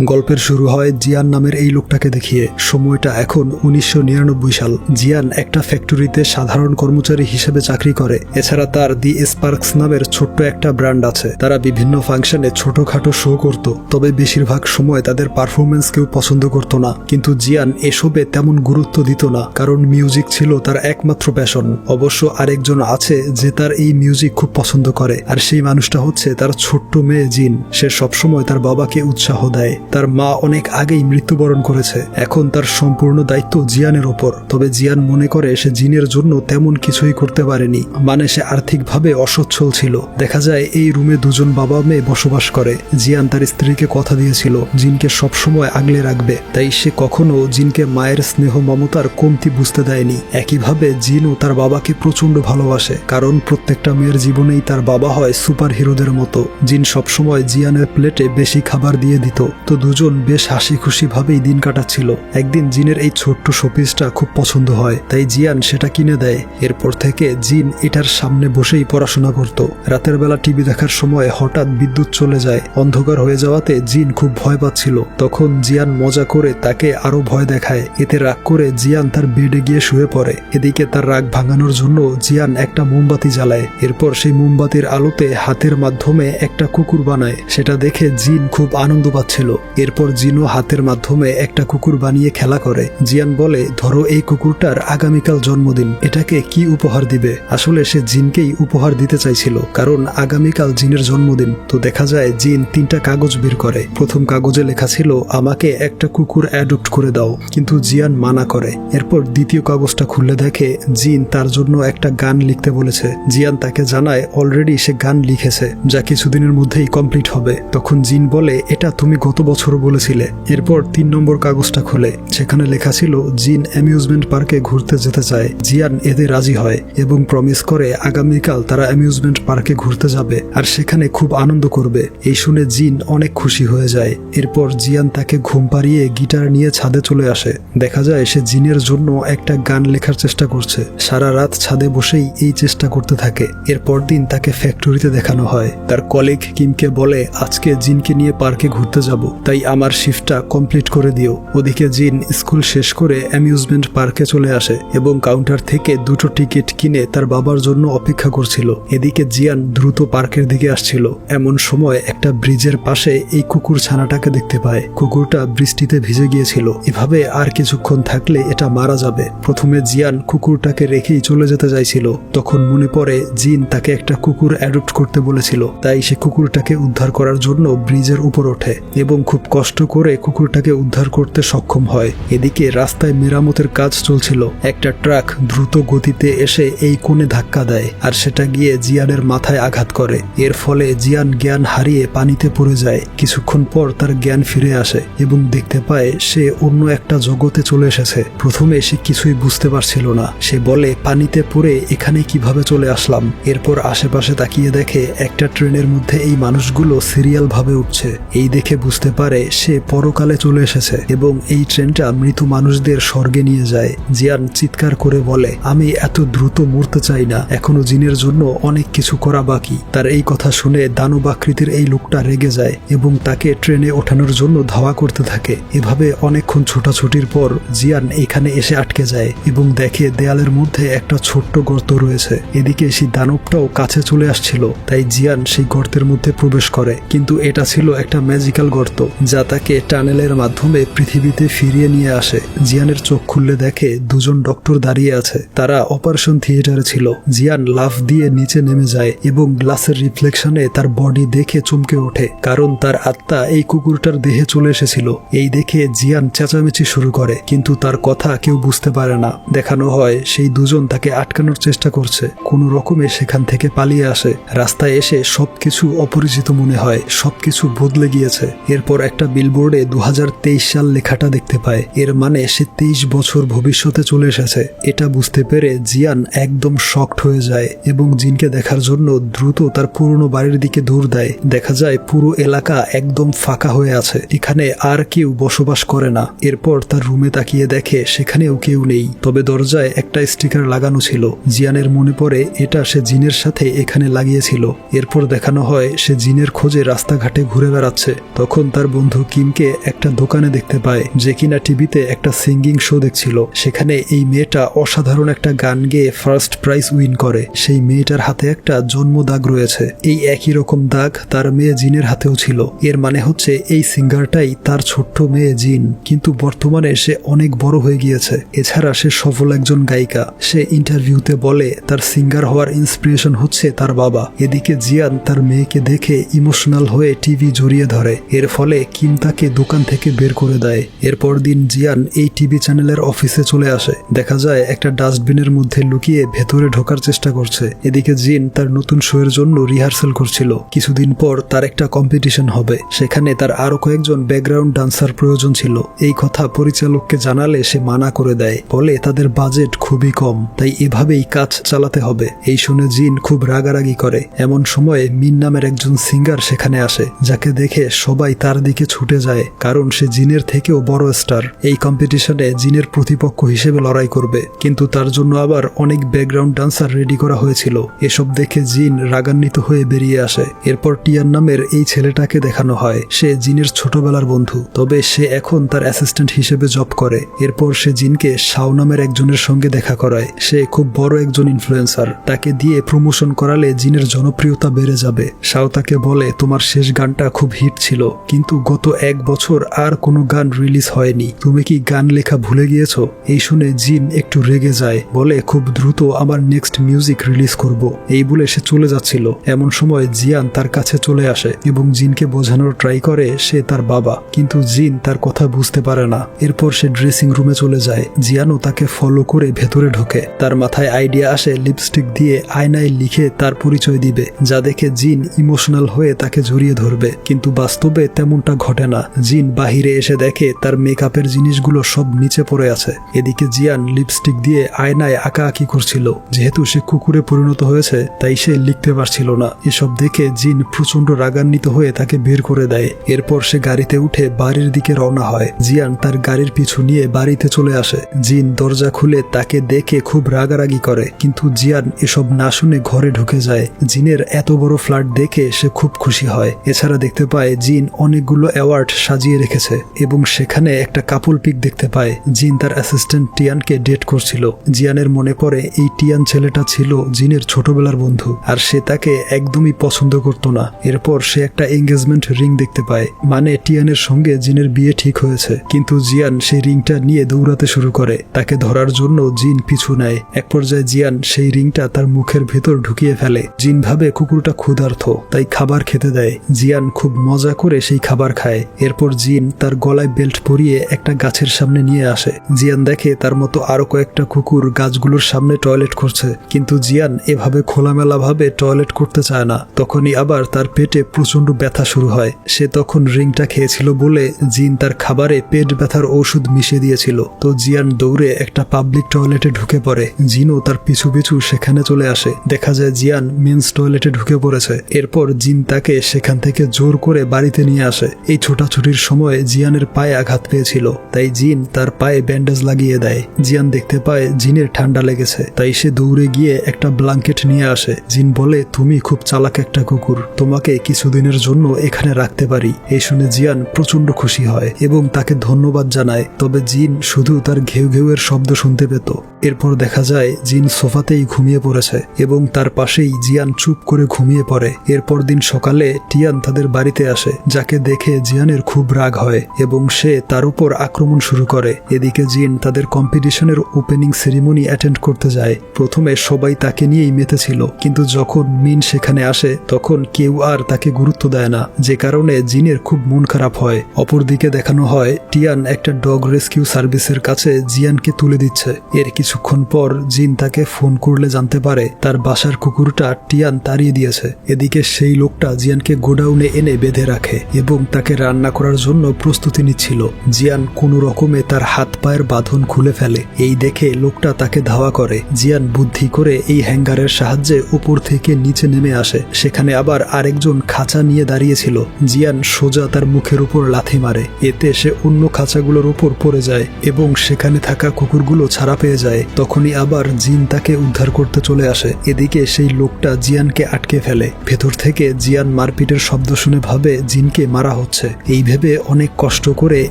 গল্পের শুরু হয় জিয়ান নামের এই লোকটাকে দেখিয়ে। সময়টা এখন উনিশশো নিরানব্বই সাল। জিয়ান একটা ফ্যাক্টরিতে সাধারণ কর্মচারী হিসেবে চাকরি করে। এছাড়া তার দি স্পার্কস নামের ছোট্ট একটা ব্র্যান্ড আছে। তারা বিভিন্ন ফাংশনে ছোটখাটো শো করত। তবে বেশিরভাগ সময় তাদের পারফরমেন্স কেউ পছন্দ করত না। কিন্তু জিয়ান এসবে তেমন গুরুত্ব দিত না। কারণ মিউজিক ছিল তার একমাত্র প্যাশন অবশ্য আরেকজন আছে যে তার এই মিউজিক খুব পছন্দ করে। আর সেই মানুষটা হচ্ছে তার ছোট্ট মেয়ে জিন। সে সবসময় তার বাবাকে উৎসাহ দেয়। তার মা অনেক আগেই মৃত্যুবরণ করেছে। এখন তার সম্পূর্ণ দায়িত্ব জিয়ানের ওপর। তবে জিয়ান মনে করে সে জিনের জন্য তেমন কিছুই করতে পারেনি মানে সে আর্থিকভাবে অসচ্ছল ছিল। দেখা যায় এই রুমে দুজন বাবা মেয়ে বসবাস করে। জিয়ান তার স্ত্রীকে কথা দিয়েছিল, জিনকে সবসময় আগলে রাখবে। তাই সে কখনো জিনকে মায়ের স্নেহ মমতার কমতি বুঝতে দেয়নি। একইভাবে জিনও তার বাবাকে প্রচণ্ড ভালোবাসে, কারণ প্রত্যেকটা মেয়ের জীবনেই তার বাবা হয় সুপার হিরোদের মতো। জিন সবসময় জিয়ানের প্লেটে বেশি খাবার দিয়ে দিত। তো দুজন বেশ হাসি খুশি ভাবেই দিন কাটাচ্ছিল। একদিন জিনের এই ছোট্ট শোপিসটা খুব পছন্দ হয়, তাই জিয়ান সেটা কিনে দেয়। এরপর থেকে জিন এটার সামনে বসেই পড়াশোনা করত। রাতের বেলা টিভি দেখার সময় হঠাৎ বিদ্যুৎ চলে যায়। অন্ধকার হয়ে যাওয়াতে জিন খুব ভয় পাচ্ছিল। তখন জিয়ান মজা করে তাকে আরও ভয় দেখায়। এতে রাগ করে জিয়ান তার বেডে গিয়ে শুয়ে পড়ে। এদিকে তার রাগ ভাঙানোর জন্য জিয়ান একটা মোমবাতি জ্বালায়। এরপর সেই মোমবাতির আলোতে হাতের মাধ্যমে একটা কুকুর বানায়। সেটা দেখে জিন খুব আনন্দ পাচ্ছিল। এরপর জিনও হাতের মাধ্যমে একটা কুকুর বানিয়ে খেলা করে। জিয়ান বলে, ধরো এই কুকুরটার আগামীকাল জন্মদিন। এটাকে কি উপহার দিবে? আসলে সে জিনকেই উপহার দিতে চাইছিল, কারণ আগামীকাল জিনের জন্মদিন। তো দেখা যায়, জিন তিনটা কাগজ বের করে। প্রথম কাগজে লেখা ছিল, আমাকে একটা কুকুর অ্যাডপ্ট করে দাও। কিন্তু জিয়ান মানা করে। এরপর দ্বিতীয় কাগজটা খুলে দেখে, জিন তার জন্য একটা গান লিখতে বলেছে। জিয়ান তাকে জানায়, অলরেডি সে গান লিখেছে। যা কিছুদিনের মধ্যেই কমপ্লিট হবে। তখন জিন বলে, এটা তুমি গত বছরও বলেছিলে। এরপর তিন নম্বর কাগজটা খুলে। সেখানে লেখা ছিল, জিন অ্যামিউজমেন্ট পার্কে ঘুরতে যেতে চায়। জিয়ান এতে রাজি হয় এবং প্রমিস করে, আগামীকাল তারা অ্যামিউজমেন্ট পার্কে ঘুরতে যাবে আর সেখানে খুব আনন্দ করবে। এই শুনে জিন অনেক খুশি হয়ে যায়। এরপর জিয়ান তাকে ঘুম পাড়িয়ে গিটার নিয়ে ছাদে চলে আসে। দেখা যায় সে জিনের জন্য একটা গান লেখার চেষ্টা করছে। সারা রাত ছাদে বসেই এই চেষ্টা করতে থাকে। এরপর দিন তাকে ফ্যাক্টরিতে দেখানো হয়। তার কলিগ কিমকে বলে, আজকে জিনকে নিয়ে পার্কে ঘুরতে যাব। তাই আমার শিফটটা কমপ্লিট করে দিও। ওদিকে জিন স্কুল শেষ করে অ্যামিউজমেন্ট পার্কে চলে আসে এবং কাউন্টার থেকে দুটো টিকিট কিনে তার বাবার জন্য অপেক্ষা করছিল। এদিকে জিয়ান দ্রুত পার্কের দিকে আসছিল। এমন সময় একটা ব্রিজের পাশে এই কুকুর ছানাটাকে দেখতে পায়। কুকুরটা বৃষ্টিতে ভিজে গিয়েছিল। এভাবে আর কিছুক্ষণ থাকলে এটা মারা যাবে। প্রথমে জিয়ান কুকুরটাকে রেখেই চলে যেতে চাইছিল। তখন মনে পড়ে জিন তাকে একটা কুকুর অ্যাডপ্ট করতে বলেছিল। তাই সে কুকুরটাকে উদ্ধার করার জন্য ব্রিজের উপর ওঠে এবং খুব কষ্ট করে কুকুরটাকে উদ্ধার করতে সক্ষম হয়। এদিকে রাস্তায় মেরামতের কাজ চলছিল। একটা ট্রাক দ্রুত গতিতে এসে এই কোণে ধাক্কা দেয় আর সেটা গিয়ে জিয়ানের মাথায় আঘাত করে। এর ফলে জিয়ান জ্ঞান হারিয়ে পানিতে পড়ে যায়। কিছুক্ষণ পর তার জ্ঞান ফিরে আসে এবং দেখতে পায় সে অন্য একটা জগতে চলে এসেছে। প্রথমে সে কিছুই বুঝতে পারছিল না। সে বলে, পানিতে পড়ে এখানে কীভাবে চলে আসলাম? এরপর আশেপাশে তাকিয়ে দেখে একটা ট্রেনের মধ্যে এই মানুষগুলো সিরিয়াল ভাবে উঠছে। এই দেখে বুঝতে পারে সে পরকালে চলে এসেছে এবং এই ট্রেনটা মৃত মানুষদের স্বর্গে নিয়ে যায়। জিয়ান চিৎকার করে বলে, আমি এত দ্রুত মরতে চাই না। এখনও জিনের জন্য অনেক কিছু করা বাকি। তার এই কথা শুনে দানবাকৃতির এই লোকটা রেগে যায় এবং তাকে ট্রেনে ওঠানোর জন্য ধাওয়া করতে থাকে। এভাবে অনেকক্ষণ ছোটাছুটির পর জিয়ান এখানে এসে আটকে যায় এবং দেখে দেয়ালের মধ্যে একটা ছোট্ট গর্ত রয়েছে। এদিকে সেই দানবটাও কাছে চলে আসছিল, তাই জিয়ান সেই গর্তের মধ্যে প্রবেশ করে। কিন্তু এটা ছিল একটা ম্যাজিক্যাল গর্ত। যা তাকে টানেলের মাধ্যমে পৃথিবীতে ফিরিয়ে নিয়ে আসে। জিয়ানের চোখ খুললে দেখে দুজন ডক্টর দাঁড়িয়ে আছে। তারা অপারেশন থিয়েটারে ছিল। জিয়ান লাফ দিয়ে নিচে নেমে যায় এবং গ্লাসের রিফ্লেকশনে তার বডি দেখে চমকে ওঠে, কারণ তার আত্মা এই কুকুরটার দেহে চলে এসেছিল। এই দেখে জিয়ান চেঁচামেচি শুরু করে, কিন্তু তার কথা কেউ বুঝতে পারে না। দেখানো হয়, সেই দুজন তাকে আটকানোর চেষ্টা করছে। কোনো রকমে সেখান থেকে পালিয়ে আসে। রাস্তায় এসে সবকিছু অপরিচিত মনে হয়, সবকিছু বদলে গিয়েছে। এরপর একটা বিলবোর্ডে দু হাজার তেইশ সাল লেখাটা দেখতে পায়। এর মানে সে তেইশ বছর ভবিষ্যতে চলে এসেছে। এটা বুঝতে পেরে জিয়ান একদম শক্ট হয়ে যায় এবং জিনকে দেখার জন্য দ্রুত তার পুরনো বাড়ির দিকে দৌড় দেয়। দেখা যায় পুরো এলাকা একদম ফাঁকা হয়ে আছে। এখানে আর কেউ বসবাস করে না। এরপর তার রুমে তাকিয়ে দেখে সেখানেও কেউ নেই। তবে দরজায় একটা স্টিকার লাগানো ছিল। জিয়ানের মনে পড়ে এটা সে জিনের সাথে এখানে লাগিয়েছিল। এরপর দেখানো হয় সে জিনের খোঁজে রাস্তাঘাটে ঘুরে বেড়াচ্ছে। তখন তার বন্ধু কিমকে একটা দোকানে দেখতে পায়, যে কিনা টিভিতে একটা সিঙ্গিং শো দেখছিল। সেখানে এই মেয়েটা অসাধারণ একটা গান গেয়ে ফার্স্ট প্রাইজ উইন করে। সেই মেয়েটার হাতে একটা জন্ম দাগ রয়েছে। এই একই রকম দাগ তার মেয়ে জিনের হাতেও ছিল। এর মানে হচ্ছে এই সিঙ্গারটাই তার ছোট্ট মেয়ে জিন। কিন্তু বর্তমানে সে অনেক বড় হয়ে গিয়েছে। এছাড়া সে সফল একজন গায়িকা। সে ইন্টারভিউতে বলে, তার সিঙ্গার হওয়ার ইন্সপিরেশন হচ্ছে তার বাবা। এদিকে জিয়ান তার মেয়েকে দেখে ইমোশনাল হয়ে টিভি জড়িয়ে ধরে। এর ফলে কিম তাকে দোকান থেকে বের করে দেয়। এরপর দিন জিয়ান এই টিভি চ্যানেলের অফিসে চলে আসে। দেখা যায় একটা ডাস্টবিনের মধ্যে লুকিয়ে ভেতরে ঢোকার চেষ্টা করছে। এদিকে জিন তার নতুন শো এর জন্য রিহার্সাল করছিল। কিছুদিন পর তার একটা কম্পিটিশন হবে। সেখানে তার আরও কয়েকজন ব্যাকগ্রাউন্ড ডান্সার প্রয়োজন ছিল। এই কথা পরিচালককে জানালে সে মানা করে দেয়। বলে তাদের বাজেট খুবই কম। তাই এভাবেই কাজ চালাতে হবে। এই শুনে জিন খুব রাগারাগি করে। এমন সময়ে মিন নামের একজন সিঙ্গার সেখানে আসে, যাকে দেখে সবাই তার দিকে ছুটে যায়, কারণ সে জিনের থেকেও বড় স্টার এই কম্পিটিশনে জিনের প্রতিপক্ষ হিসেবে লড়াই করবে। কিন্তু তার জন্য আবার অনেক ব্যাকগ্রাউন্ড ডান্সার রেডি করা হয়েছিল। এসব দেখে জিন রাগান্বিত হয়ে বেরিয়ে আসে। এরপর টিয়ান নামের এই ছেলেটাকে দেখানো হয়। সে জিনের ছোটবেলার বন্ধু। তবে সে এখন তার অ্যাসিস্ট্যান্ট হিসেবে জব করে। এরপর সে জিনকে শাও নামের একজনের সঙ্গে দেখা করায়। সে খুব বড় একজন ইনফ্লুয়েন্সার তাকে দিয়ে প্রমোশন করালে জিনের জনপ্রিয়তা বেড়ে যাবে। শাও তাকে বলে, তোমার শেষ গানটা খুব হিট ছিল। কিন্তু গত এক বছর আর কোনো গান রিলিজ হয়নি। তুমি কি গান লেখা ভুলে গিয়েছো? এই শুনে জিন একটু রেগে যায়, বলে, খুব দ্রুত আমার নেক্সট মিউজিক রিলিজ করব। এই বলে সে চলে যাচ্ছিল। এমন সময় জিয়ান তার কাছে চলে আসে এবং জিনকে বোঝানোর ট্রাই করে সে তার বাবা। কিন্তু জিন তার কথা বুঝতে পারে না। এরপর সে ড্রেসিং রুমে চলে যায়। জিয়ানও তাকে ফলো করে ভেতরে ঢোকে। তার মাথায় আইডিয়া আসে, লিপস্টিক দিয়ে আয়নায় লিখে তার পরিচয় দিবে, যা দেখে জিন ইমোশনাল হয়ে তাকে জড়িয়ে ধরবে। কিন্তু বাস্তবে তেমনটা ঘটে না। জিন বাহিরে এসে দেখে তার মেকআপের জিনিসগুলো সব নিচে পড়ে আছে। এদিকে জিয়ান লিপস্টিক দিয়ে আয়নায় আঁকা আঁকি করছিল। যেহেতু সে কুকুরে পরিণত হয়েছে, তাই সে লিখতে পারছিল না। এসব দেখে জিন প্রচণ্ড রাগান্বিত হয়ে তাকে বের করে দেয়। এরপর সে গাড়িতে উঠে বাড়ির দিকে রওনা হয়। জিয়ান তার গাড়ির পিছু নিয়ে বাড়িতে চলে আসে। জিন দরজা খুলে তাকে দেখে খুব রাগারাগি করে। কিন্তু জিয়ান এসব না শুনে ঘরে ঢুকে যায়। জিনের এত বড় ফ্ল্যাট দেখে সে খুব খুশি হয়। এছাড়া দেখতে পায় জিন অনেকগুলো অ্যাওয়ার্ড সাজিয়ে রেখেছে এবং সেখানে একটা কাপল পিক দেখতে পায়, জিন তার অ্যাসিস্ট্যান্ট টিয়ানকে ডেট করছিল। জিয়ানের মনে পড়ে, এই টিয়ান ছেলেটা ছিল জিনের ছোটবেলার বন্ধু, আর সে তাকে একদমই পছন্দ করতো না। এরপর সে একটা এঙ্গেজমেন্ট রিং দেখতে পায় মানে টিয়ানের সঙ্গে জিনের বিয়ে ঠিক হয়েছে। কিন্তু জিয়ান সেই রিংটা নিয়ে দৌড়াতে শুরু করে, তাকে ধরার জন্য জিন পিছু নেয়। এক পর্যায়ে জিয়ান সেই রিংটা তার মুখের ভেতর ঢুকিয়ে ফেলে। জিন ভাবে কুকুরটা ক্ষুধার্থ তাই খাবার খেতে দেয়। জিয়ান খুব মজা করে সেই খাবার খায়। এরপর জিন তার গলায় বেল্ট পরিয়ে একটা গাছের সামনে নিয়ে আসে। জিয়ান দেখে তার মতো আরও কয়েকটা কুকুর গাছগুলোর সামনে টয়লেট করছে। কিন্তু জিয়ান এভাবে খোলামেলা ভাবে টয়লেট করতে চায় না। তখনই আবার তার পেটে প্রচণ্ড ব্যথা শুরু হয়। সে তখন রিংটা খেয়েছিল বলে জিন তার খাবারে পেট ব্যথার ঔষধ মিশিয়ে দিয়েছিল। তো জিয়ান দৌড়ে একটা পাবলিক টয়লেটে ঢুকে পড়ে। জিনও তার পিছু পিছু সেখানে চলে আসে। দেখা যায় জিয়ান মেন্স টয়লেটে ঢুকে পড়েছে। এরপর জিন তাকে সেখান থেকে জোর করে বাড়িতে নিয়ে আসে। এই ছোটাছুটির সময় জিয়ানের পায়ে আঘাত পেয়েছিল, তাই জিন তার পায়ে ব্যান্ডেজ লাগিয়ে দেয়। জিয়ান দেখতে পায় জিনের ঠান্ডা লেগেছে, তাই সে দৌড়ে গিয়ে একটা ব্ল্যাঙ্কেট নিয়ে আসে। জিন বলে, তুমি খুব চালাক একটা কুকুর, তোমাকে কিছুদিনের জন্য এখানে রাখতে পারি। এই শুনে জিয়ান প্রচণ্ড খুশি হয় এবং তাকে ধন্যবাদ জানায়। তবে জিন শুধু তার ঘেউ ঘেউয়ের শব্দ শুনতে পেত। এরপর দেখা যায়, জিন সোফাতেই ঘুমিয়ে পড়েছে এবং তার পাশেই জিয়ান চুপ করে ঘুমিয়ে পড়ে। এরপর দিন সকালে টিয়ান তাদের বাড়িতে আসে, যাকে দেখে জিয়ানের খুব রাগ হয় এবং সে তার উপর আক্রমণ শুরু করে। এদিকে জিন তাদের কম্পিটিশনের ওপেনিং সেরিমনি অ্যাটেন্ড করতে যায়। প্রথমে সবাই তাকে নিয়েই মেতেছিল, কিন্তু যখন মিন সেখানে আসে, তখন কেউ আর তাকে গুরুত্ব দেয় না, যে কারণে জিনের খুব মন খারাপ হয়। অপরদিকে দেখানো হয়, টিয়ান একটা ডগ রেস্কিউ সার্ভিসের কাছে জিয়ানকে তুলে দিচ্ছে। এর কিছুক্ষণ পর জিন তাকে ফোন করলে জানতে পারে, তার বাসার কুকুরটা টিয়ান তাড়িয়ে দিয়েছে। এদিকে সেই লোকটা জিয়ানকে গোডাউনে এনে বেঁধে রাখে এবং তাকে রান্না করার জন্য প্রস্তুতি নিচ্ছিল। জিয়ান কোনো রকমে তার হাত পায়ের বাঁধন খুলে ফেলে। এই দেখে লোকটা তাকে ধাওয়া করে। জিয়ান বুদ্ধি করে এই হ্যাঙ্গারের সাহায্যে উপর থেকে নিচে নেমে আসে। সেখানে আবার আরেকজন খাঁচা নিয়ে দাঁড়িয়েছিল। জিয়ান সোজা তার মুখের উপর লাথি মারে। এতে সে অন্য খাঁচাগুলোর উপর পড়ে যায় এবং সেখানে থাকা কুকুরগুলো ছাড়া পেয়ে যায়। তখনই আবার জিন তাকে উদ্ধার করতে চলে আসে। এদিকে সেই লোকটা জিয়ানকে আটকে ফেলে। ভেতর থেকে জিয়ান মারপিটের শব্দ শুনে ভাবে জিনকে মারা হচ্ছে। এই ভেবে অনেক কষ্ট করে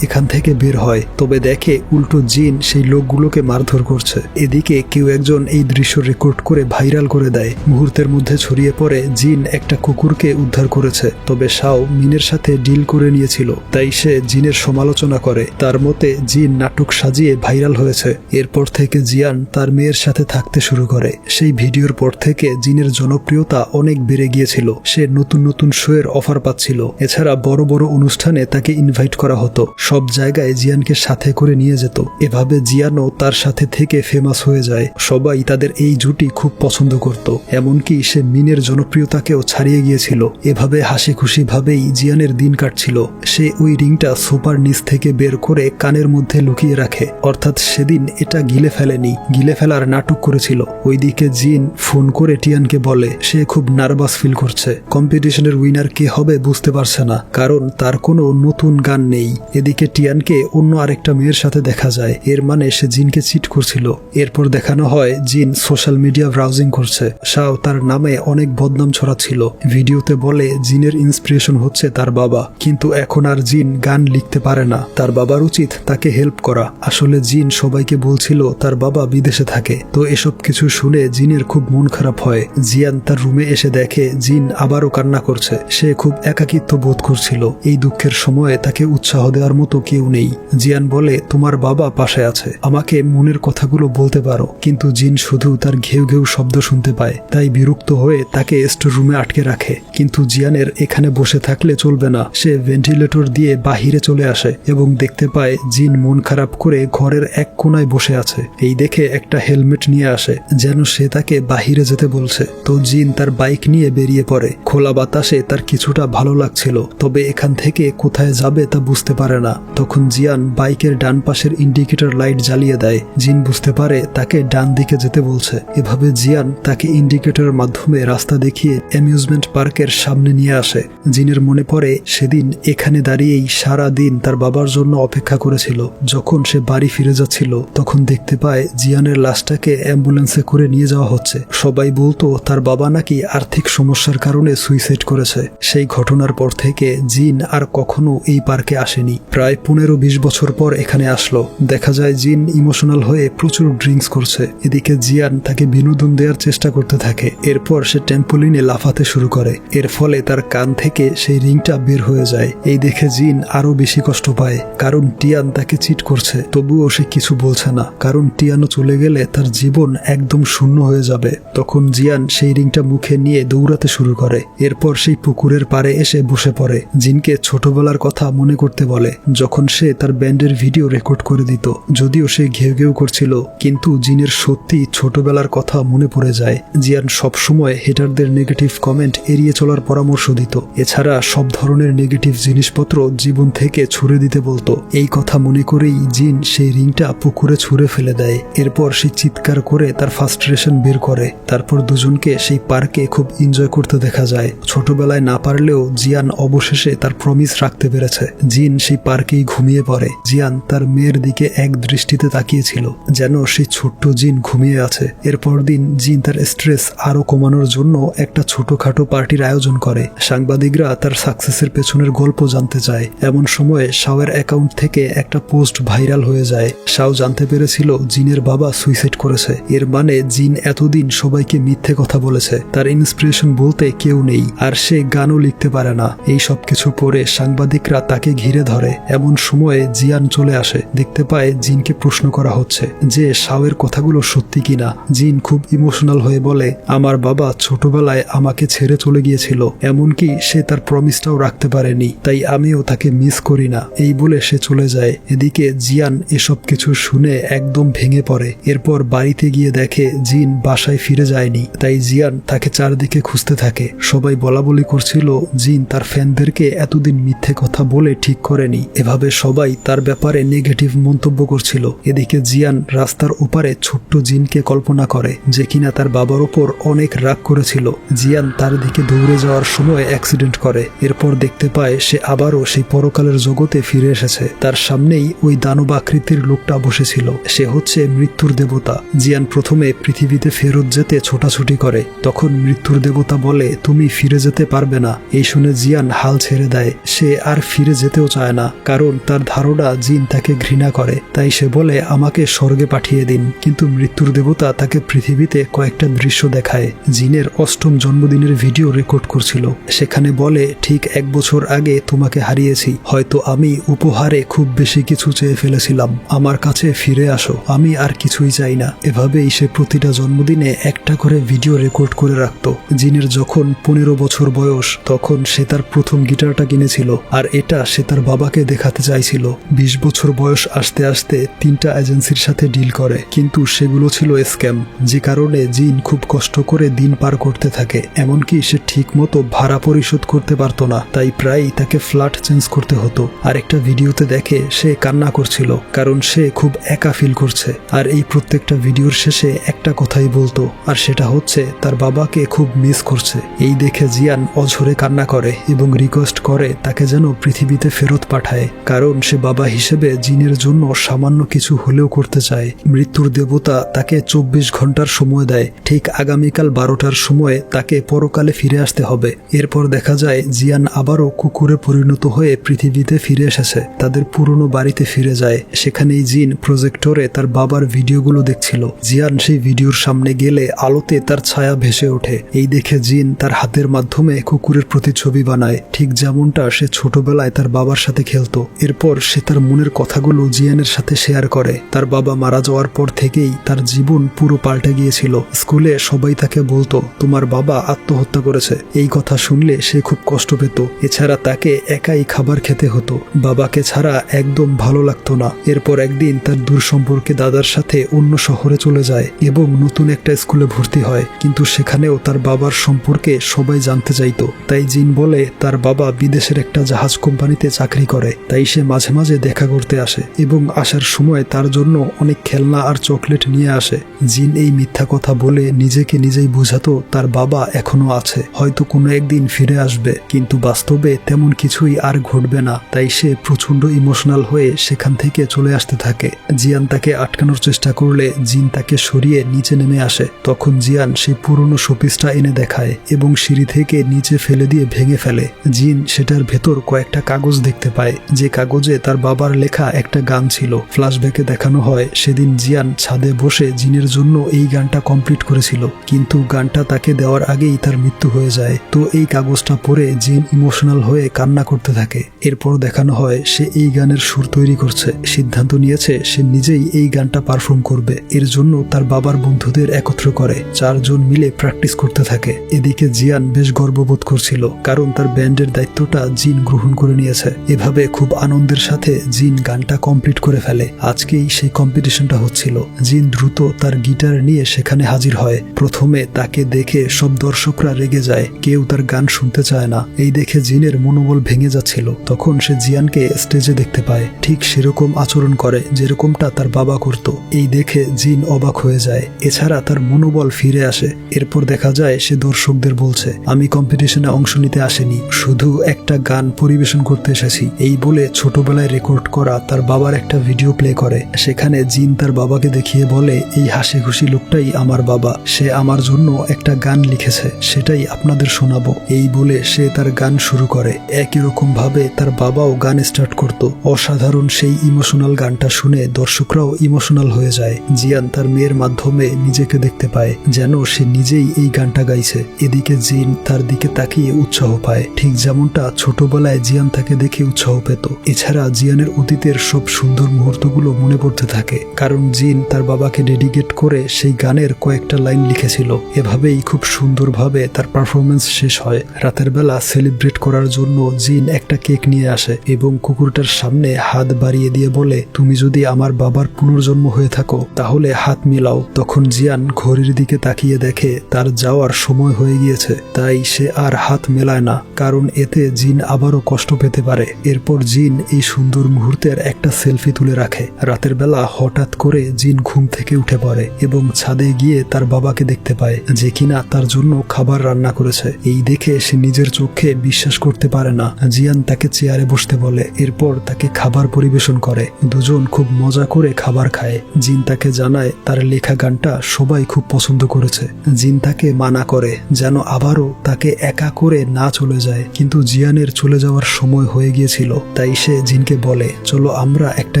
এখান থেকে বের হয়। তবে দেখে উল্টো জিন সেই লোকগুলোকে মারধর করছে। এদিকে কেউ একজন এই দৃশ্য রেকর্ড করে ভাইরাল করে দেয়। মুহূর্তের মধ্যে ছড়িয়ে পড়ে জিন একটা কুকুরকে উদ্ধার করেছে। তবে শাও মিনের সাথে ডিল করে নিয়েছিল। তাই সে জিনের সমালোচনা করে। তার মতে, জিন নাটক সাজিয়ে ভাইরাল হয়েছে। এরপর থেকে জিয়ান তার মেয়ের সাথে থাকতে শুরু করে। সেই ভিডিওর পর থেকে জিনের জনপ্রিয়তা অনেক বেড়ে গিয়েছিল। সে নতুন নতুন শোয়ের অফার পাচ্ছিল। এছাড়া বড় বড় অনুষ্ঠানে তাকে ইনভাইট করা হতো। সব জায়গায় জিয়ানকে সাথে করে নিয়ে যেত। এভাবে জিয়ানও তার সাথে থেকে ফেমাস হয়ে যায়। সবাই তাদের এই জুটি খুব পছন্দ করত। এমনকি সে মিনের জনপ্রিয়তাকেও ছাড়িয়ে গিয়েছিল। এভাবে হাসি খুশি ভাবেই জিয়ানের দিন কাটছিল। সে ওই রিংটা সুপার নিচ থেকে বের করে কানের মধ্যে লুকিয়ে রাখে। অর্থাৎ সেদিন এটা গিলে ফেলেনি। গিলে ফেলার নাটক করেছিল। ওইদিকে জিন ফোন করে টিয়ানকে বলে, সে খুব নার্ভাস ফিল করছে। কম্পিটিশনের উইনার কে হবে বুঝতে পারছে না। কারণ তার কোনো নতুন গান নেই। এদিকে টিয়ানকে অন্য আরেকটা মেয়ের সাথে দেখা যায়। এর মানে সে জিনকে চিট করছিল। এরপর দেখানো হয়, জিন সোশ্যাল মিডিয়া ব্রাউজিং করছে। শাও তার নামে অনেক বদনাম ছড়াচ্ছিল। ভিডিওতে বলে, জিনের ইন্সপিরেশন হচ্ছে তার বাবা। কিন্তু এখন আর জিন গান লিখতে পারে না। তার বাবার উচিত তাকে হেল্প করা। আসলে জিন সবাইকে বলছিল, তার বাবা বিদেশে থাকে। তো এসব কিছু শুনে জিনের খুব মন খারাপ হয়। জিয়ান তার রুমে এসে দেখে, জিন আবারও কান্না করছে। সে খুব একাকিত্ব বোধ করছিল। এই দুঃখের সময়ে তাকে উৎসাহ দেওয়ার মতো কেউ নেই। জিয়ান বলে, তোমার বাবা পাশে আছে। আমাকে মনের কথাগুলো বলতে পারো, কিন্তু জিন শুধু তার ঘেউ ঘেউ শব্দ শুনতে পায়, তাই বিরক্ত হয়ে তাকে স্টোর রুমে আটকে রাখে। কিন্তু জিয়ানের এখানে বসে থাকলে চলবে না। সে ভেন্টিলেটর দিয়ে বাহিরে চলে আসে এবং দেখতে পায় জিন মন খারাপ করে ঘরের এক কোনায় বসে আছে। এই দেখে একটা হেলমেট নিয়ে আসে, যেন সে তাকে বাহিরে যেতে বলছে। তো জিন তার বাইক নিয়ে বেরিয়ে পড়ে। খোলা বাতাসে তার কিছুটা ভালো লাগছিল, তবে এখান থেকে কোথায় যাবে তা বুঝতে পারে না। তখন জিয়ান বাইকের ডান পাশের ইন্ডিকেটর লাইট জ্বালিয়ে দেয়। জিন বুঝতে পারে তাকে ডান দিকে যেতে বলছে। এভাবে জিয়ান তাকে ইন্ডিকেটরের মাধ্যমে রাস্তা দেখিয়ে অ্যামিউজমেন্ট পার্কের সামনে নিয়ে আসে। জিনের মনে পড়ে সেদিন এখানে দাঁড়িয়েই সারা দিন তার বাবার জন্য অপেক্ষা করেছিল। যখন সে বাড়ি ফিরে যাচ্ছিল, তখন দেখতে পায় জিয়ানের লাশটাকে অ্যাম্বুলেন্সে করে নিয়ে যাওয়া হচ্ছে। সবাই বলতো তার বাবা নাকি আর্থিক সমস্যার কারণে সুইসাইড করেছে। সেই ঘটনার পর থেকে জিন আর কখনো এই পার্কে আসেনি। প্রায় পনেরো বিশ বছর পর এখানে আসলো। দেখা যায় জিন ইমোশনাল হয়ে প্রচুর ড্রিঙ্কস করছে। এদিকে জিয়ান তাকে বিনোদন দেওয়ার চেষ্টা করতে থাকে। এরপর সে টেম্পোলিনে লাফাতে শুরু করে। এর ফলে তার কান থেকে সেই রিংটা বের হয়ে যায়। এই দেখে জিন আরও বেশি কষ্ট পায়, কারণ টিয়ান তাকে চিট করছে। তবুও সে কিছু বলছে না, কারণ টিয়ানো চলে গেলে তার জীবন একদম শূন্য হয়ে যাবে। তখন জিয়ান সেই রিংটা মুখে নিয়ে দৌড়াতে শুরু করে। এরপর সেই পুকুরের পাড়ে এসে বসে পড়ে। জিনকে ছোটবেলার কথা মনে করতে বলে, যখন সে তার ব্যান্ডের ভিডিও রেকর্ড করে দিত। যদিও সে ঘেউ ঘেউ করছিল, কিন্তু জিনের সত্যি ছোটবেলার কথা মনে পড়ে যায়। জিয়ান সবসময় হেটারদের নেগেটিভ কমেন্ট এড়িয়ে চলার পরামর্শ দিত। এছাড়া সব ধরনের নেগেটিভ জিনিসপত্র জীবন থেকে ছুড়ে দিতে বলতো। এই কথা মনে করেই জিন সেই রিংটা পুকুরে ছুঁড়ে ফেলে দেয়। এরপর সে চিৎকার করে তার ফার্স্ট্রেশন বের করে। তারপর দুজনকে সেই পার্কে খুব এনজয় করতে দেখা যায়। ছোটবেলায় না পারলেও জিয়ান অবশেষে তার প্রমিস রাখতে পেরেছে। জিন সেই পার্কেই ঘুমিয়ে পড়ে। জিয়ান তার মেয়ের দিকে এক দৃষ্টিতে তাকিয়েছিল, যেন সেই ছোট্ট জিন ঘুমিয়ে আছে। এরপর দিন জিন তার স্ট্রেস আরও কমানোর জন্য একটা ছোটখাটো পার্টির আয়োজন করে। সাংবাদিকরা তার সাকসেসের পেছনের গল্প জানতে চায়। এমন সময়ে শাওয়ের অ্যাকাউন্ট থেকে একটা পোস্ট ভাইরাল হয়ে যায়। শাও জানতে পেরেছিল জিনের বাবা সুইসাইড করেছে। এর মানে জিন এতদিন সবাইকে মিথ্যে কথা বলেছে। তার ইন্সপিরেশন বলতে কেউ নেই, আর সে গানও লিখতে পারে না। এই সব কিছু পরে সাংবাদিকরা তাকে ঘিরে ধরে। এমন সময়ে জিয়ান চলে আসে। দেখতে পায় জিনকে প্রশ্ন করা হচ্ছে যে, শাওয়ের কথাগুলো সত্যি কিনা? জিন খুব ইমোশনাল হয়ে বলে, আমার বাবা ছোটবেলায় আমাকে ছেড়ে চলে গিয়েছিল। এমনকি সে তার প্রমিসটাও রাখতে পারেনি। তাই আমিও তাকে মিস করি না। এই বলে সে চলে যায়। এদিকে জিয়ান এসব কিছু শুনে একদম ভেঙে পড়ে। এরপর বাড়িতে গিয়ে দেখে জিন বাসায় ফিরে যায়নি। তাই জিয়ান তাকে চারদিকে খুঁজতে থাকে। সবাই বলা বলি করছিল, জিন তার ফ্যানদেরকে এতদিন মিথ্যে কথা বলে ঠিক করেনি। এভাবে সবাই তার ব্যাপারে নেগেটিভ মন্তব্য করছিল। এদিকে জিয়ান রাস্তার ওপারে ছোট্ট জিনকে কল্পনা করে, যে কিনা তার বাবার ওপর অনেক রাগ করেছিল। জিয়ান তার দিকে দৌড়ে যাওয়ার সময় অ্যাক্সিডেন্ট করে। এরপর দেখতে পায় সে আবারও সেই পরকালের জগতে ফিরে এসেছে। তার সামনেই ওই দানব আকৃতির লোকটা বসেছিল। সে হচ্ছে মৃত্যুর দেবতা। জিয়ান প্রথমে পৃথিবীতে ফেরত যেতে ছোটাছুটি করে। তখন মৃত্যুর দেবতা বলে, তুমি ফিরে যেতে পারবে না। এই শুনে জিয়ান হাল ছেড়ে দেয়, সে আর ফিরে যেতেও চায় না, কারণ তার ধারণা জিন তাকে ঘৃণা করে। তাই সে বলে, আমাকে স্বর্গে পাঠিয়ে দিন। কিন্তু মৃত্যুর দেবতা তাকে পৃথিবীতে কয়েকটা দৃশ্য দেখায়। জিনের অষ্টম জন্মদিনের ভিডিও রেকর্ড করছিল। সেখানে বলে, ঠিক এক বছর আগে তোমাকে হারিয়েছি। হয়তো আমি উপহারে খুব বেশি কিছু চেয়ে ফেলেছিলাম। আমার কাছে ফিরে আসো। আমি আর কিছুই চাই না। এভাবেই সে প্রতিটা জন্মদিনে একটা করে ভিডিও রেকর্ড করে রাখত। জিনের যখন পনেরো বছর বয়স, তখন সে তার প্রথম গিটারটা কিনেছিল, আর এটা সে তার বাবাকে দেখাতে চাইছিল। বিশ বছর বয়স আসতে আসতে তিনটা এজেন্সির সাথে ডিল করে, কিন্তু সেগুলো ছিল স্ক্যাম, যে কারণে জিন খুব কষ্ট করে দিন পার করতে থাকে, এমনকি সে ঠিক মতো ভাড়া পরিশোধ করতে পারতো না, তাই প্রায়ই তাকে ফ্ল্যাট চেঞ্জ করতে হতো। আর একটা ভিডিওতে দেখে সে কান্না করছিল, কারণ সে খুব একা ফিল করছে। আর এই প্রত্যেকটা ভিডিওর শেষে একটা কথাই বলতো, আর সেটা হচ্ছে তার বাবাকে খুব মিস করছে। এই দেখে জিয়ান অঝরে কান্না করে এবং রিকোয়েস্ট করে তাকে যেন পৃথিবীতে ফেরত পাঠায়, কারণ সে বাবা হিসেবে জিনের জন্য সামান্য কিছু হলেও করতে চায়। মৃত্যুর দেবতা তাকে চব্বিশ ঘণ্টার সময় দেয়, ঠিক আগামীকাল বারোটার সময় তাকে পরকালে ফিরে আসতে হবে। এরপর দেখা যায়, জিয়ান আবারও কুকুরে পরিণত হয়ে পৃথিবীতে ফিরে এসেছে, তাদের পুরনো বাড়িতে ফিরে যায়। সেখানেই জিন প্রজেক্টরে তার বাবার ভিডিওগুলো দেখছিল। জিয়ান সেই ভিডিওর সামনে গেলে আলোতে তার ছায়া ভেসে ওঠে। এই দেখে জিন তার হাতের মাধ্যমে কুকুরের প্রতিচ্ছবি বানায়, ঠিক যেমনটা সে ছোটবেলায় তার বাবার সাথে খেলতো, এরপর সে তার মনের কথাগুলো জিয়ানের সাথে শেয়ার করে। তার বাবা মারা যাওয়ার পর থেকেই তার জীবন পুরো পাল্টে গিয়েছিল। স্কুলে সবাই তাকে বলতো, তোমার বাবা আত্মহত্যা করেছে। এই কথা শুনলে সে খুব কষ্ট পেত। এছাড়া তাকে একাই খাবার খেতে হতো। বাবাকে ছাড়া একদম ভালো লাগতো না। এরপর একদিন তার দূর সম্পর্কে দাদার সাথে অন্য শহরে চলে যায় এবং নতুন একটা স্কুলে ভর্তি হয়। কিন্তু সেখানেও তার বাবার সম্পর্কে সবাই জানতে চাইতো। তাই জিন বলে, তার বাবা বিদেশের একটা জাহাজ কোম্পানিতে চাকরি করে, তাই সে মাঝে মাঝে দেখা করতে আসে এবং আসার সময় তার জন্য অনেক খেলনা আর চকলেট নিয়ে আসে। জিন এই মিথ্যা কথা বলে নিজেকে নিজেই বোঝাতো তার বাবা এখনও আছে, হয়তো কোনো একদিন ফিরে আসবে। কিন্তু বাস্তবে তেমন কিছুই আর ঘটবে না, তাই সে প্রচণ্ড ইমোশনাল হয়ে সেখান থেকে চলে আসতে থাকে। জিয়ান তাকে আটকানোর চেষ্টা করলে জিন তাকে সরিয়ে নিচে নেমে আসে। তখন জিয়ান সেই পুরনো শোপিসটা এনে দেখায় এবং সিঁড়ি থেকে নিচে ফেলে দিয়ে ভেঙে ফেলে। জিন সেটার ভেতর কয়েকটা কাগজ দেখতে পায়। যে কাগজে তার বাবার লেখা একটা গান ছিল। ফ্ল্যাশব্যাকে দেখানো হয়, সেদিন জিয়ান ছাদে বসে জিনের জন্য এই গানটা কমপ্লিট করেছিল। কিন্তু গানটা তাকে দেওয়ার আগেই তার মৃত্যু হয়ে যায়। তো এই কাগজটা পড়ে জিন ইমোশনাল হয়ে কান্না করতে থাকে। এরপর দেখানো হয়, সে এই গানের সুর তৈরি করছে। সিদ্ধান্ত নিয়েছে, সে নিজেই এই গানটা পারফর্ম করবে। এর জন্য তার বাবার বন্ধুদের একত্র করে। চারজন মিলে প্র্যাকটিস করতে থাকে। এদিকে জিয়ান বেশ গর্ববোধ করছিল, কারণ তার ব্যান্ডের দায়িত্বটা জিন গ্রহণ করে নিয়েছে। এভাবে খুব আনন্দের সাথে জিন গানটা কমপ্লিট করে ফেলে। আজকেই সেই কম্পিটিশনটা হচ্ছিল। জিন দ্রুত তার গিটার নিয়ে সেখানে হাজির হয়। প্রথমে তাকে দেখে সব দর্শকরা রেগে যায়। কেউ তার গান শুনতে চায় না। এই দেখে জিনের মনোবল ভেঙে যাচ্ছিল। তখন সে জিয়ানকে স্টেজে দেখতে পায়। ঠিক সেরকম আচরণ করে যেরকমটা তার বাবা করত। এই দেখে জিন অবাক হয়ে যায়। এছাড়া তার মনোবল ফিরে আসে। এরপর দেখা যায় সে দর্শকদের বলছে, আমি কম্পিটিশনে অংশ নিতে আসেনি। শুধু একটা গান পরিবেশন করতে এসেছি। এই বলে ছোটবেলায় রেকর্ড করা তার বাবার একটা ভিডিও প্লে করে। সেখানে জিন তার বাবাকে দেখিয়ে বলে, এই হাসি খুশি লোকটাই আমার বাবা। সে আমার জন্য একটা গান লিখেছে। সেটাই আপনাদের শোনাবো। এই বলে সে তার গান শুরু করে। একই রকম ভাবে তার বাবাও গান স্টার্ট করত। অসাধারণ সেই ইমোশনাল গানটা শুনে দর্শকরাও ইমোশনাল হয়ে যায়। জিয়ান তার মেয়ের মাধ্যমে নিজেকে দেখতে পায়, যেন সে নিজেই এই গানটা গাইছে। এদিকে জিন তার দিকে তাকিয়ে উৎসাহ পায়। ঠিক যেমনটা ছোটবেলায় জিয়ান তাকে দেখে উৎসাহ পেত। এছাড়া জিয়ানের অতীতের সব সুন্দর মুহূর্তগুলো মনে পড়তে থাকে, কারণ জিন তার বাবাকে ডেডিকেট করে সেই গানের কয়েকটা লাইন লিখেছিল। এভাবেই খুব সুন্দরভাবে তার পারফরমেন্স শেষ হয়। রাতের বেলা সেলিব্রেট করার জন্য জিন একটা কেক নিয়ে আসে এবং কুকুরটার সামনে হাত বাড়িয়ে দিয়ে বলে, তুমি যদি আমার বাবার পুনর্জন্ম হয়ে থাকো, তাহলে হাত মিলাও। তখন জিয়ান ঘড়ির দিকে তাকিয়ে দেখে, তার যাওয়ার সময় হয়ে গিয়েছে, তাই সে আর হাত মেলায় না, কারণ এতে জিন আবারও কষ্ট পেতে পারে। এরপর জিন এই সুন্দর মুহূর্তের একটা সেলফি তুলে রাখে। রাতের বেলা হঠাৎ করে জিন ঘুম থেকে উঠে পড়ে এবং ছাদে গিয়ে তার বাবাকে দেখতে পায়, যে কিনা তার জন্য খাবার রান্না করেছে। এই দেখে সে নিজের চোখে বিশ্বাস করতে পারে না। জিয়ান তাকে চেয়ারে বসতে বলে, এরপর তাকে খাবার পরিবেশন করে। দুজন খুব মজা করে খাবার খায়। জিন তাকে জানায়, তার লেখা গানটা সবাই খুব পছন্দ করেছে। জিন তাকে মানা করে, যেন আবারও তাকে একা করে না চলে যায়। কিন্তু জিয়ানের চলে যাওয়ার সময় হয়ে গিয়েছিল, তাই সে জিনকে বলে, চলো আমরা একটা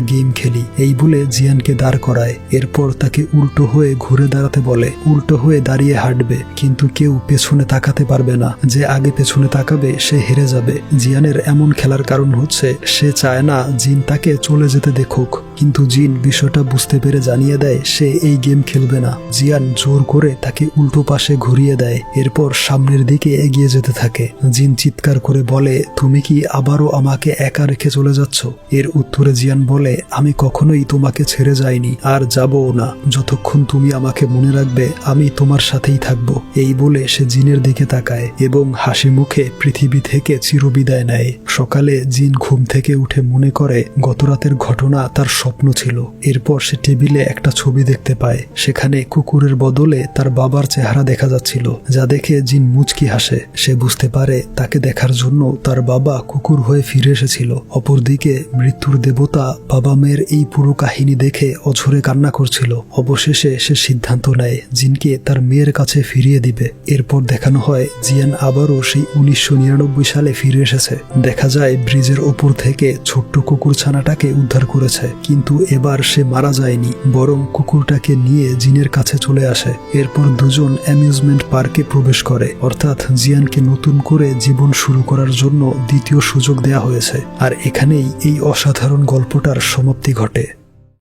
গেম খেলি। এই বলে জিয়ানকে দাঁড় করায়। এরপর তাকে উল্টো হয়ে ঘুরে দাঁড়াতে বলে। উল্টো হয়ে দাঁড়িয়ে হাঁটবে, কিন্তু কেউ পেছনে তাকাতে পারবে না। যে আগে পেছনে তাকাবে, সে হেরে যাবে। জিয়ানের এমন খেলার কারণ হচ্ছে, সে চায় না জিন তাকে চলে যেতে দেখুক। কিন্তু জিন বিষয়টা বুঝতে পেরে জানিয়ে দেয়, সে এই গেম খেলবে না। জিয়ান জোর করে তাকে উল্টো পাশে ঘুরিয়ে দেয়। এরপর সামনের দিকে এগিয়ে যেতে থাকে। জিন চিৎকার করে বলে, তুমি কি আবারও আমাকে একা রেখে চলে যাচ্ছ? এর উত্তরে জিয়ান বলে, আমি কখনোই তোমাকে ছেড়ে যাইনি আর যাবও না। যতক্ষণ তুমি আমাকে মনে রাখবে, আমি তোমার সাথেই থাকব। এই বলে সে জিনের দিকে তাকায় এবং হাসি মুখে পৃথিবী থেকে চিরবিদায় নেয়। সকালে জিন ঘুম থেকে উঠে মনে করে, গতরাতের ঘটনা তার স্বপ্ন ছিল। এরপর সে টেবিলে একটা ছবি দেখতে পায়। সেখানে কুকুরের বদলে তার বাবার চেহারা দেখা যাচ্ছিল, যা দেখে জিন মুচকি হাসে। সে বুঝতে পারে, তাকে দেখার জন্য তার বাবা কুকুর হয়ে ফিরে এসেছিল। অপরদিকে মৃত্যুর দেবতা বাবা মেয়ের এই পুরো কাহিনী দেখে অঝরে কান্না করছিল। অবশেষে সে সিদ্ধান্ত নেয়, জিনকে তার মেয়ের কাছে ফিরিয়ে দিবে। এরপর দেখানো হয়, জিয়ান আবারও সেই উনিশশো নিরানব্বই সালে ফিরে এসেছে। দেখা যায়, ব্রিজের ওপর থেকে ছোট্ট কুকুর ছানাটাকে উদ্ধার করেছে। কিন্তু এবার সে মারা যায়নি, বরং কুকুরটাকে নিয়ে জিনের কাছে চলে আসে। এরপর দুজন অ্যামিউজমেন্ট পার্কে প্রবেশ করে। অর্থাৎ জিয়ানকে নতুন করে জীবন শুরু করার জন্য দ্বিতীয় সুযোগ দেয়া হয়েছে। আর এখানেই এই অসাধারণ গল্পটার সমাপ্তি ঘটে।